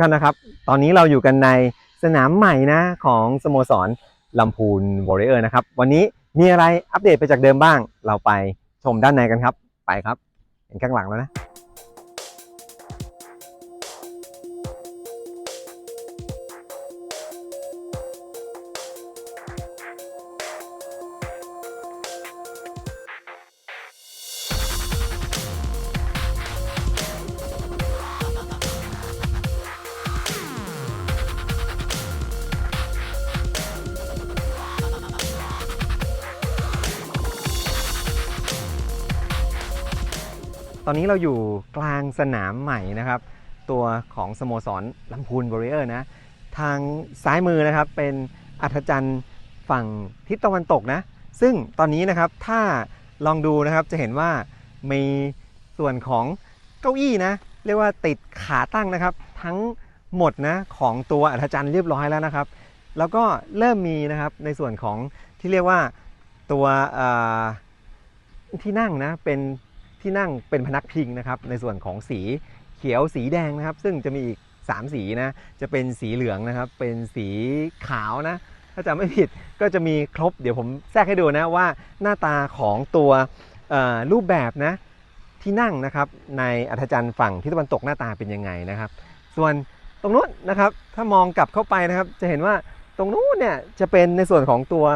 ท่านนะครับ ตอนนี้เราอยู่กันในสนามใหม่นะของสโมสรลำพูนวอริเออร์นะครับ วันนี้มีอะไรอัปเดตไปจากเดิมบ้าง เราไปชมด้านในกันครับ ไปครับ เห็นข้างหลังแล้วนะ ตอนนี้เราอยู่กลางสนามใหม่นะครับ ตัวของสโมสรลำพูนวอริเออร์นะ ทางซ้ายมือนะครับเป็นอัธจันทร์ฝั่งทิศตะวันตกนะ ซึ่งตอนนี้นะครับถ้าลองดูนะครับจะเห็นว่ามีส่วนของเก้าอี้นะ เรียกว่าติดขาตั้งนะครับ ทั้งหมดนะของตัวอัธจันทร์เรียบร้อยแล้วนะครับ แล้วก็เริ่มมีนะครับในส่วนของที่เรียกว่าตัวที่นั่งนะเป็น ที่นั่งเป็นพนักพิงนะครับในส่วนของสีเขียวสีแดงนะครับ ซึ่งจะมีอีก 3 สีนะจะเป็นสีเหลืองนะครับ เป็นสีขาวนะ ถ้าจำไม่ผิดก็จะมีครบ เดี๋ยวผมแทรกให้ดูนะว่าหน้าตาของตัวรูปแบบนะที่นั่งนะครับในอัธจันทร์ฝั่งทิศตะวันตกหน้าตาเป็นยังไงนะครับ ส่วนตรงนู้นนะครับถ้ามองกลับเข้าไปนะครับ จะเห็นว่าตรงนู้นเนี่ยจะเป็นในส่วนของตัว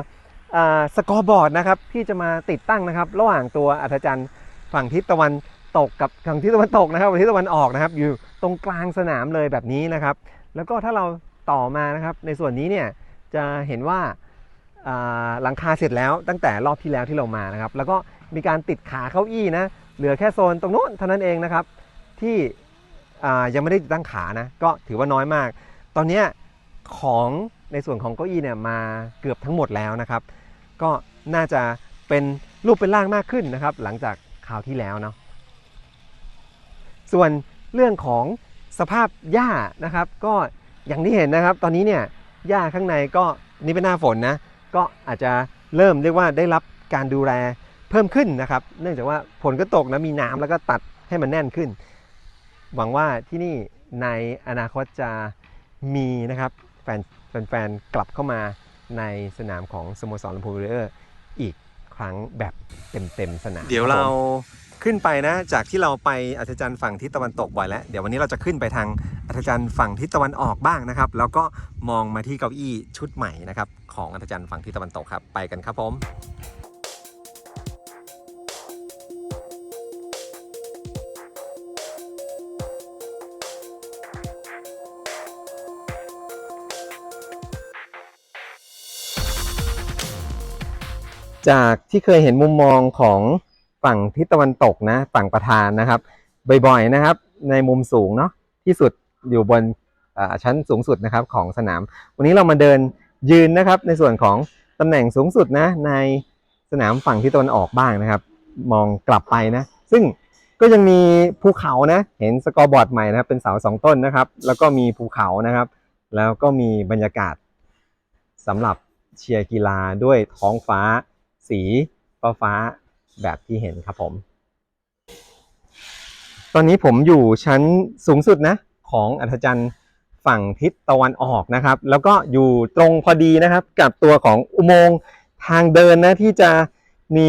สกอร์บอร์ดนะครับที่จะมาติดตั้งนะครับ ระหว่างตัวอัธจันทร์ ฝั่งทิศตะวันตกกับฝั่งทิศตะวันตกนะครับฝั่งทิศตะวันออกนะครับ อยู่ตรงกลางสนามเลยแบบนี้นะครับ แล้วก็ถ้าเราต่อมานะครับในส่วนนี้เนี่ยจะเห็นว่าหลังคาเสร็จแล้วตั้งแต่รอบที่แล้วที่เรามานะครับ แล้วก็มีการติดขาเก้าอี้นะเหลือแค่โซนตรงโน้นเท่านั้นเองนะครับที่ยังไม่ได้ติดตั้งขานะก็ถือว่าน้อยมาก ตอนนี้ของในส่วนของเก้าอี้เนี่ยมาเกือบทั้งหมดแล้วนะครับ ก็น่าจะเป็นรูปเป็นร่างมากขึ้นนะครับ หลังจาก คราวที่แล้วเนาะส่วนเรื่องของสภาพหญ้านะครับ ก็อย่างที่เห็นนะครับ ตอนนี้เนี่ยหญ้าข้างในก็นี่เป็นหน้าฝนนะก็อาจจะเริ่มเรียกว่าได้รับการดูแลเพิ่มขึ้นนะครับ เนื่องจากว่าฝนก็ตกนะมีน้ำแล้วก็ตัดให้มันแน่นขึ้น หวังว่าที่นี่ในอนาคตจะมีนะครับแฟนแฟนๆกลับเข้ามาในสนามของสโมสรลำพูนเรอร์อีก ครั้งแบบเต็มๆสนามเดี๋ยวเราขึ้นไปนะจากที่เราไปอัธจันทร์ฝั่งทิศตะวันตกบ่อยแล้ว เดี๋ยววันนี้เราจะขึ้นไปทางอัธจันทร์ฝั่งทิศตะวันออกบ้างนะครับ แล้วก็มองมาที่เก้าอี้ชุดใหม่นะครับของอัธจันทร์ฝั่งทิศตะวันตกครับ ไปกันครับผม จากที่เคยเห็นมุมมองของฝั่งทิศตะวันตกนะ ฝั่งประธานนะครับ บ่อยๆนะครับ ในมุมสูงเนาะที่สุดอยู่บนชั้นสูงสุดนะครับของสนาม วันนี้เรามาเดินยืนนะครับ ในส่วนของตำแหน่งสูงสุดนะในสนามฝั่งทิศตะวันออกบ้างนะครับ มองกลับไปนะ ซึ่งก็ยังมีภูเขานะ เห็นสกอร์บอร์ดใหม่นะครับเป็นเสาสองต้นนะครับ แล้วก็มีภูเขานะครับ แล้วก็มีบรรยากาศสำหรับเชียร์กีฬาด้วยท้องฟ้า สีฟ้าฟ้าแบบที่เห็นครับผม ตอนนี้ผมอยู่ชั้นสูงสุดนะของอัธจันทร์ฝั่งทิศตะวันออกนะครับ แล้วก็อยู่ตรงพอดีนะครับ กับตัวของอุโมงค์ทางเดินนะที่จะมี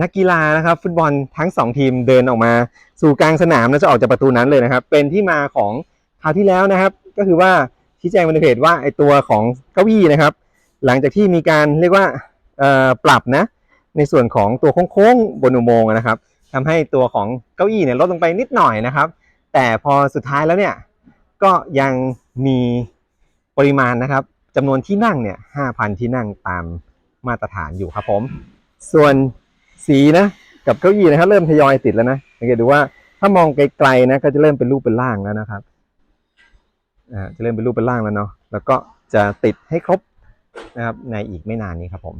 นักกีฬานะครับ ฟุตบอลทั้งสองทีมเดินออกมา สู่กลางสนามแล้วจะออกจากประตูนั้นเลยนะครับ เป็นที่มาของคราวที่แล้วนะครับ ก็คือว่าชี้แจงในเพจว่าไอตัวของเก้าอี้นะครับ หลังจากที่มีการเรียกว่า ปรับนะ ในส่วนของตัวโค้งๆบนอุโมงค์นะครับทำให้ตัวของเก้าอี้เนี่ยลดลงไปนิดหน่อยนะครับ แต่พอสุดท้ายแล้วเนี่ยก็ยังมีปริมาณนะครับจำนวนที่นั่งเนี่ย5,000ที่นั่งตามมาตรฐานอยู่ครับผม ส่วนสีนะกับเก้าอี้นะครับเริ่มทยอยติดแล้วนะสังเกตดูว่าถ้ามองไกลๆนะก็จะเริ่มเป็นรูปเป็นร่างแล้วนะครับอ่าจะเริ่มเป็นรูปเป็นร่างแล้วเนาะแล้วก็จะติดให้ครบนะครับในอีกไม่นานนี้ครับผม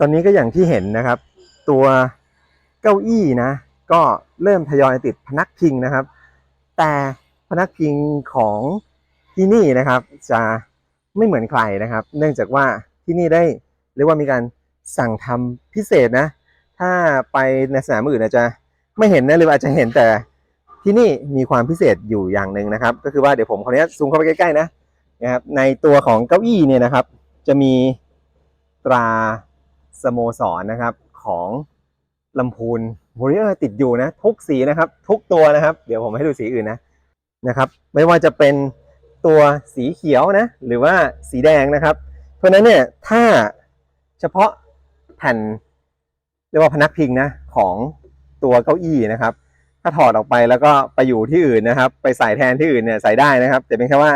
ตอนนี้ก็อย่างที่เห็นนะครับ ตัวเก้าอี้นะ ก็เริ่มทยอยติดพนักพิงนะครับ แต่พนักพิงของที่นี่นะครับ จะไม่เหมือนใครนะครับ เนื่องจากว่าที่นี่ได้ เรียกว่ามีการสั่งทำพิเศษนะ ถ้าไปในสนามอื่นอาจจะไม่เห็นนะหรืออาจจะเห็นแต่ที่นี่มีความพิเศษอยู่อย่างหนึ่งนะครับ ก็คือว่าเดี๋ยวผมขออนุญาตซูมเข้าไปใกล้ๆนะนะครับในตัวของเก้าอี้เนี่ยนะครับ จะมีตราสโมสรนะครับของลำพูนวอริเออร์ติดอยู่นะ ทุกสีนะครับ ทุกตัวนะครับ เดี๋ยวผมให้ดูสีอื่นนะนะครับ ไม่ว่าจะเป็นตัวสีเขียวนะ หรือว่าสีแดงนะครับ เพราะนั้นเนี่ยถ้า ฉพาะแผ่นเรียกว่าพนักพิงนะของตัวเก้าอี้นะครับ ถ้าถอดออกไปแล้วก็ไปอยู่ที่อื่นนะครับ ไปใส่แทนที่อื่นเนี่ยใส่ได้นะครับ แต่เป็นแค่ว่า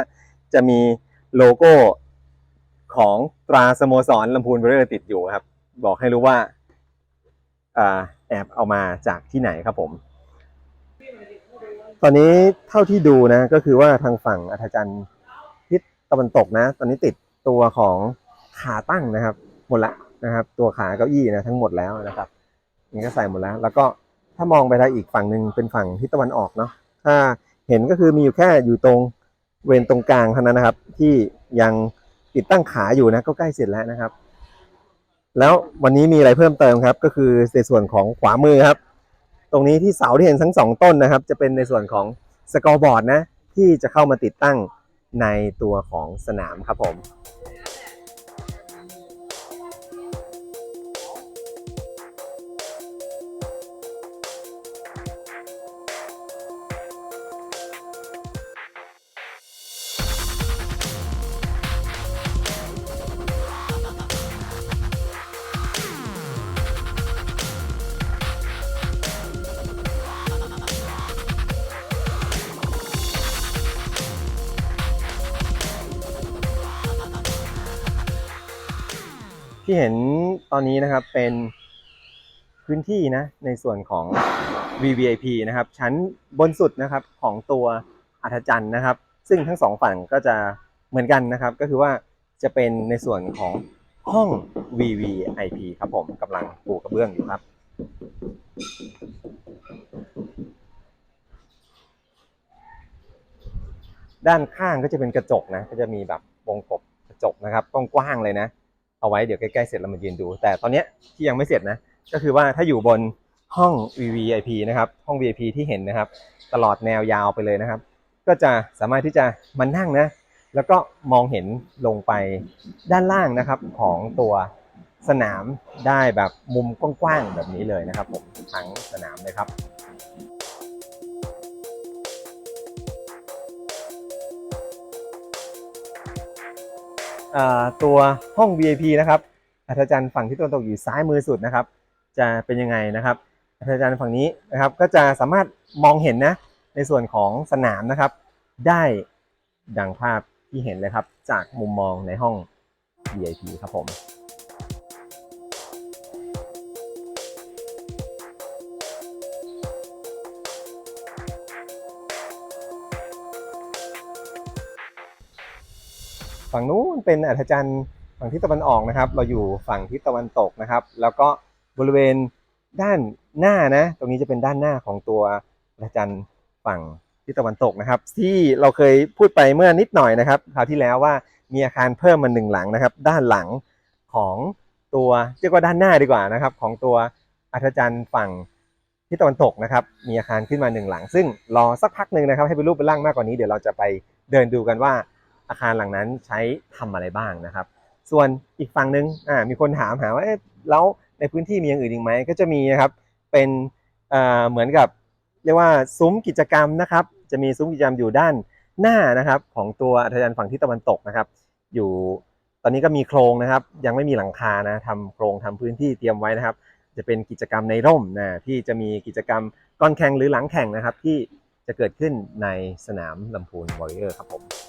จะมีโลโก้ของตราสโมสรลำพูนเบอร์เอร์ติดอยู่ครับ บอกให้รู้ว่าอ่าแอบเอามาจากที่ไหนครับผม ตอนนี้เท่าที่ดูนะก็คือว่าทางฝั่งอัธจันทร์ทิศตะวันตกนะ ตอนนี้ติดตัวของขาตั้งนะครับ หมดละนะครับ ตัวขาเก้าอี้นะทั้งหมดแล้วนะครับนี่ก็ใส่หมดแล้ว แล้วก็ถ้ามองไปทางอีกฝั่งหนึ่งเป็นฝั่งทิศตะวันออกเนาะถ้าเห็นก็คือมีอยู่แค่อยู่ตรงเวนตรงกลางเท่านั้นนะครับ ที่ยังติดตั้งขาอยู่นะก็ใกล้เสร็จแล้วนะครับ แล้ววันนี้มีอะไรเพิ่มเติมครับ ก็คือในส่วนของขวามือครับ ตรงนี้ที่เสาที่เห็นทั้งสองต้นนะครับ จะเป็นในส่วนของสกอร์บอร์ดนะที่จะเข้ามาติดตั้งในตัวของสนามครับผม ที่เห็นตอนนี้นะครับเป็นพื้นที่นะในส่วนของ VVIP นะครับ ชั้นบนสุดนะครับของตัวอัธจันทร์นะครับ ซึ่งทั้งสองฝั่งก็จะเหมือนกันนะครับ ก็คือว่าจะเป็นในส่วนของห้อง VVIP ครับผมกำลังปูกระเบื้องอยู่ครับ ด้านข้างก็จะเป็นกระจกนะ ก็จะมีแบบวงกบกระจกนะครับกว้างๆเลยนะ เอาไว้เดี๋ยวใกล้ๆเสร็จเรามายืนดู แต่ตอนเนี้ยที่ยังไม่เสร็จนะ ก็คือว่าถ้าอยู่บนห้อง VVIP นะครับห้อง VIP ที่เห็นนะครับ ตลอดแนวยาวไปเลยนะครับ ก็จะสามารถที่จะมานั่งนะ แล้วก็มองเห็นลงไปด้านล่างนะครับของตัวสนามได้แบบมุมกว้างๆแบบนี้เลยนะครับผมทั้งสนามเลยครับ ตัวห้อง VIP นะครับอัธจันทร์ฝั่งที่ตะวันตกอยู่ซ้ายมือสุดนะครับ จะเป็นยังไงนะครับอัธจันทร์ฝั่งนี้นะครับก็จะสามารถมองเห็นนะในส่วนของสนามนะครับ ได้ดังภาพที่เห็นเลยครับ จากมุมมองในห้อง VIP ครับผม ฝั่งนู้นเป็นอัธจันทร์ฝั่งทิศตะวันออกนะครับ เราอยู่ฝั่งทิศตะวันตกนะครับ แล้วก็บริเวณด้านหน้านะ ตรงนี้จะเป็นด้านหน้าของตัวอัธจันทร์ฝั่งทิศตะวันตกนะครับ ที่เราเคยพูดไปเมื่อนิดหน่อยนะครับคราวที่แล้วว่ามีอาคารเพิ่มมาหนึ่งหลังนะครับ ด้านหลังของตัวเรียกว่าด้านหน้าดีกว่านะครับ ของตัวอัธจันทร์ฝั่งทิศตะวันตกนะครับ มีอาคารขึ้นมาหนึ่งหลัง ซึ่งรอสักพักหนึ่งนะครับ ให้เป็นรูปเป็นร่างมากกว่านี้ เดี๋ยวเราจะไปเดินดูกันว่า อาคารหลังนั้นใช้ทำอะไรบ้างนะครับ ส่วนอีกฝั่งหนึ่งอ่ามีคนถามหาว่าแล้วในพื้นที่มีอย่างอื่นอีกไหมก็จะมีนะครับเป็นเเหมือนกับเรียกว่าซุ้มกิจกรรมนะครับ จะมีซุ้มกิจกรรมอยู่ด้านหน้านะครับของตัวอัธจันทร์ฝั่งที่ตะวันตกนะครับ อยู่ตอนนี้ก็มีโครงนะครับ ยังไม่มีหลังคานะทำโครงทำพื้นที่เตรียมไว้นะครับ จะเป็นกิจกรรมในร่มนะที่จะมีกิจกรรมก่อนแข่งหรือหลังแข่งนะครับ ที่จะเกิดขึ้นในสนามลำพูนวอริเออร์ครับผม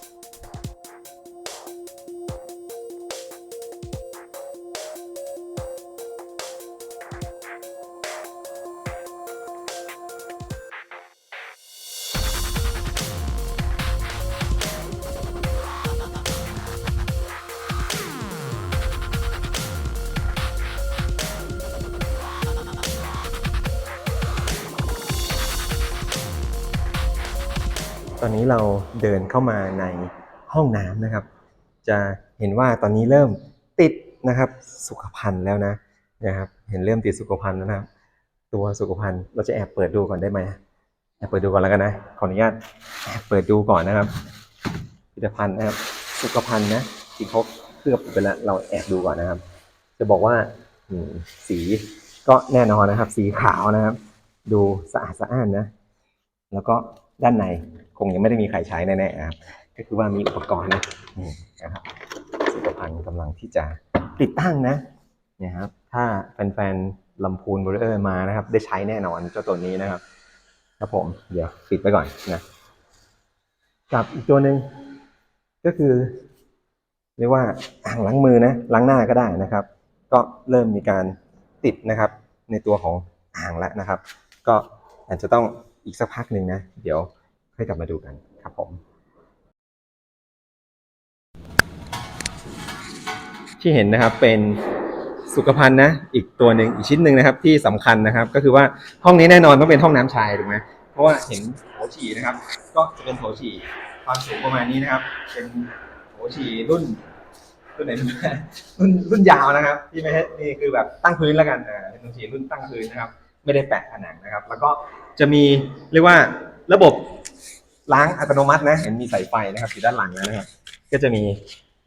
ตอนนี้เราเดินเข้ามาในห้องน้ำนะครับ จะเห็นว่าตอนนี้เริ่มติดนะครับสุขภัณฑ์แล้วนะนะครับ เห็นเริ่มติดสุขภัณฑ์แล้วนะครับ ตัวสุขภัณฑ์เราจะแอบเปิดดูก่อนได้ไหมแอบเปิดดูก่อนแล้วกันนะขออนุญาตแอบเปิดดูก่อนนะครับผลิตภัณฑ์นะครับ สุขภัณฑ์นะที่เขาเคลือบไปแล้วเราแอบดูก่อนนะครับ จะบอกว่าสีก็แน่นอนนะครับ สีขาวนะครับ ดูสะอาดสะอ้านนะ แล้วก็ ด้านในคงยังไม่ได้มีใครใช้แน่ๆนะครับก็คือว่ามีอุปกรณ์นะนี่นะครับสุขภัณฑ์กำลังที่จะติดตั้งนะเนี่ยครับถ้าแฟนๆลำพูนบริเออร์มานะครับ ได้ใช้แน่นอนเจ้าตัวนี้นะครับครับผมเดี๋ยวปิดไปก่อนนะกับอีกตัวหนึ่งก็คือ เรียกว่าอ่างล้างมือนะล้างหน้าก็ได้นะครับ ก็เริ่มมีการติดนะครับ ในตัวของอ่างแล้วนะครับ ก็อาจจะต้อง อีกสักพักหนึ่งนะ เดี๋ยวค่อยกลับมาดูกันครับผม ที่เห็นนะครับเป็นสุขภัณฑ์นะอีกตัวหนึ่งอีกชิ้นหนึ่งนะครับ ที่สำคัญนะครับ ก็คือว่าห้องนี้แน่นอนต้องเป็นห้องน้ำชายถูกไหมเพราะว่าเห็นโถฉี่นะครับ ก็จะเป็นโถฉี่ความสูงประมาณนี้นะครับ เป็นโถฉี่รุ่นรุ่นไหนรุ่นรุ่นยาวนะครับที่ไม่ใช่นี่คือแบบตั้งพื้นแล้วกันอ่าเป็นโถฉี่รุ่นตั้งพื้นนะครับ ไม่ได้แปะผนังนะครับ แล้วก็จะมีเรียกว่าระบบล้างอัตโนมัตินะเห็นมีสายไฟนะครับอยู่ด้านหลังแล้วนะครับ ก็จะมี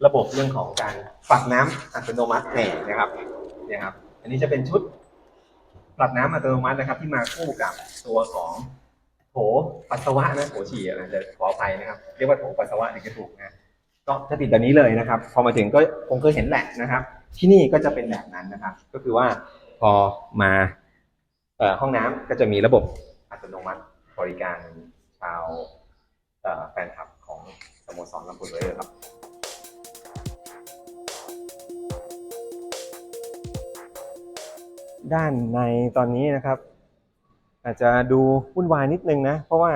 ระบบเรื่องของการปรับน้ำอัตโนมัติเนี่ยนะครับเนี่ยครับ อันนี้จะเป็นชุดปรับน้ำอัตโนมัตินะครับ ที่มาคู่กับตัวของโถปัสสาวะนะโถฉี่อะไรจะขออภัยนะครับ เรียกว่าโถปัสสาวะนี่ก็ถูกนะก็จะติดแบบนี้เลยนะครับ พอมาถึงก็คงเคยเห็นแหละนะครับ ที่นี่ก็จะเป็นแบบนั้นนะครับ ก็คือว่าพอมา ห้องน้ำก็จะมีระบบอัตโนมัติบริการชาวแฟนคลับของสโมสรลำพูนเวอร์ครับด้านในตอนนี้นะครับ อาจจะดูวุ่นวายนิดนึงนะ เพราะว่า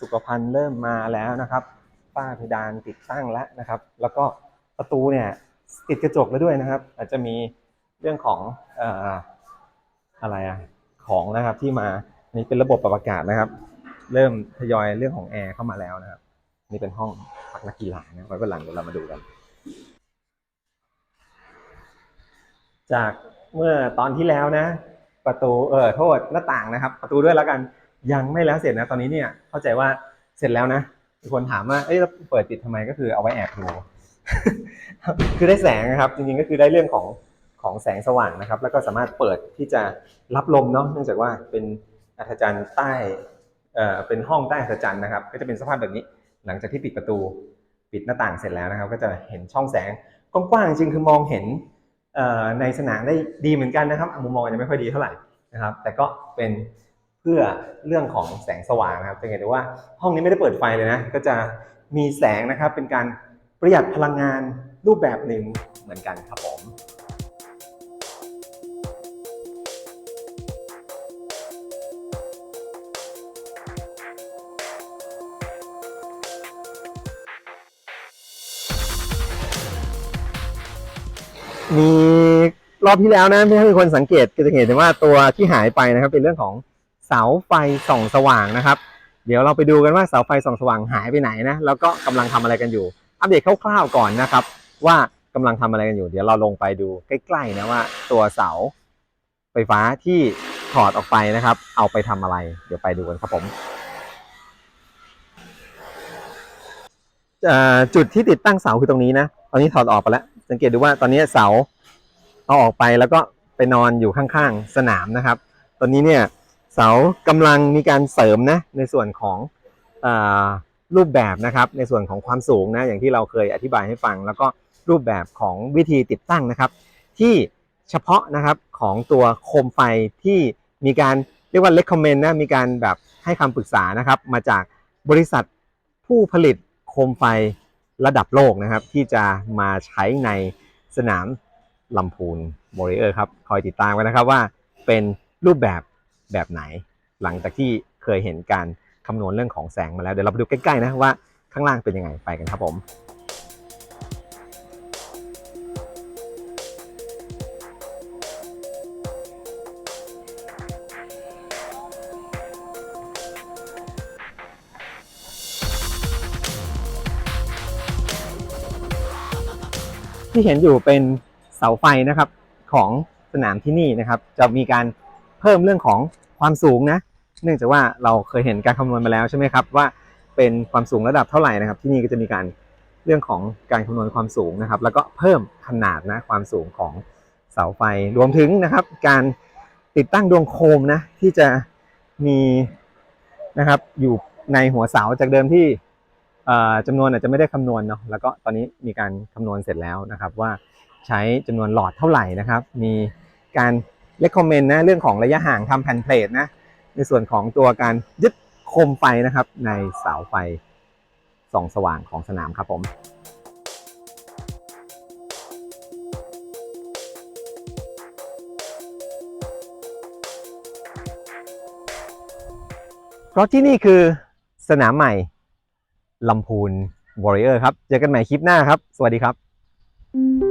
สุขภัณฑ์เริ่มมาแล้วนะครับฝ้าเพดานติดตั้งแล้วนะครับ แล้วก็ประตูเนี่ยติดกระจกแล้วด้วยนะครับ อาจจะมีเรื่องของ อะไรอะของนะครับที่มานี่เป็นระบบปรับอากาศนะครับ เริ่มทยอยเรื่องของแอร์เข้ามาแล้วนะครับ นี่เป็นห้องพักนักกีฬานะไว้วันหลังเดี๋ยวเรามาดูกัน จากเมื่อตอนที่แล้วนะ ประตูเออโทษหน้าต่างนะครับ ประตูด้วยแล้วกันยังไม่แล้วเสร็จนะตอนนี้เนี่ยเข้าใจว่าเสร็จแล้วนะมีคนถามว่าเอ้ยเปิดปิดทำไมก็คือเอาไว้แอบดูคือได้แสงนะครับ จริงๆก็คือได้เรื่องของ ของแสงสว่างนะครับ แล้วก็สามารถเปิดที่จะรับลมเนาะเนื่องจากว่าเป็นอัธจันทร์ใต้เอ่อเป็นห้องใต้อัธจันทร์นะครับ ก็จะเป็นสภาพแบบนี้ หลังจากที่ปิดประตูปิดหน้าต่างเสร็จแล้วนะครับ ก็จะเห็นช่องแสงกว้างๆจริงคือมองเห็นเอ่อในสนามได้ดีเหมือนกันนะครับมุมมองยังไม่ค่อยดีเท่าไหร่นะครับ แต่ก็เป็นเพื่อเรื่องของแสงสว่างนะครับจะเห็นได้ว่าห้องนี้ไม่ได้เปิดไฟเลยนะก็จะมีแสงนะครับเป็นการประหยัดพลังงานรูปแบบหนึ่งเหมือนกันครับผม มีรอบที่แล้วนะที่ให้มีคนสังเกตก็จะเห็นว่าตัวที่หายไปนะครับ เป็นเรื่องของเสาไฟส่องสว่างนะครับ เดี๋ยวเราไปดูกันว่าเสาไฟส่องสว่างหายไปไหนนะแล้วก็กำลังทำอะไรกันอยู่ อัปเดตคร่าวๆก่อนนะครับ ว่ากำลังทำอะไรกันอยู่ เดี๋ยวเราลงไปดูใกล้ๆนะว่า ตัวเสาไฟฟ้าที่ถอดออกไปนะครับ เอาไปทำอะไร เดี๋ยวไปดูกันครับผมจุดที่ติดตั้งเสาคือตรงนี้นะตอนนี้ถอดออกไปแล้ว สังเกตดูว่าตอนนี้เสาเอาออกไปแล้วก็ไปนอนอยู่ข้างๆสนามนะครับ ตอนนี้เนี่ยเสากำลังมีการเสริมนะในส่วนของอรูปแบบนะครับในส่วนของความสูงนะอย่างที่เราเคยอธิบายให้ฟัง แล้วก็รูปแบบของวิธีติดตั้งนะครับ ที่เฉพาะนะครับของตัวโคมไฟที่มีการเรียกว่า recommend นะมีการแบบให้คำปรึกษานะครับ มาจากบริษัทผู้ผลิตโคมไฟ ระดับโลกนะครับ ที่จะมาใช้ในสนามลำพูนโมเรเออร์ครับ คอยติดตามกันนะครับว่าเป็นรูปแบบแบบไหน หลังจากที่เคยเห็นการคำนวณเรื่องของแสงมาแล้ว เดี๋ยวเราไปดูใกล้ๆนะว่าข้างล่างเป็นยังไงไปกันครับผม ที่เห็นอยู่เป็นเสาไฟนะครับของสนามที่นี่นะครับ จะมีการเพิ่มเรื่องของความสูงนะ เนื่องจากว่าเราเคยเห็นการคำนวณมาแล้วใช่ไหมครับว่าเป็นความสูงระดับเท่าไหร่นะครับ ที่นี่ก็จะมีการเรื่องของการคำนวณความสูงนะครับ แล้วก็เพิ่มขนาดนะความสูงของเสาไฟรวมถึงนะครับ การติดตั้งดวงโคมนะที่จะมีนะครับอยู่ในหัวเสาจากเดิมที่ จำนวนอาจจะไม่ได้คำนวณเนาะแล้วก็ตอนนี้มีการคำนวณเสร็จแล้วนะครับว่าใช้จำนวนหลอดเท่าไหร่นะครับ มีการเล c กคอมเมนต์นะเรื่องของระยะห่างทำแผ่นเพลทนะในส่วนของตัวการยึดโคมไฟนะครับในเสาไฟส่องสว่างของสนามครับผมเพราะที่นี่คือสนามใหม่ ลำพูนวอริเออร์ครับ เจอกันใหม่คลิปหน้าครับ สวัสดีครับ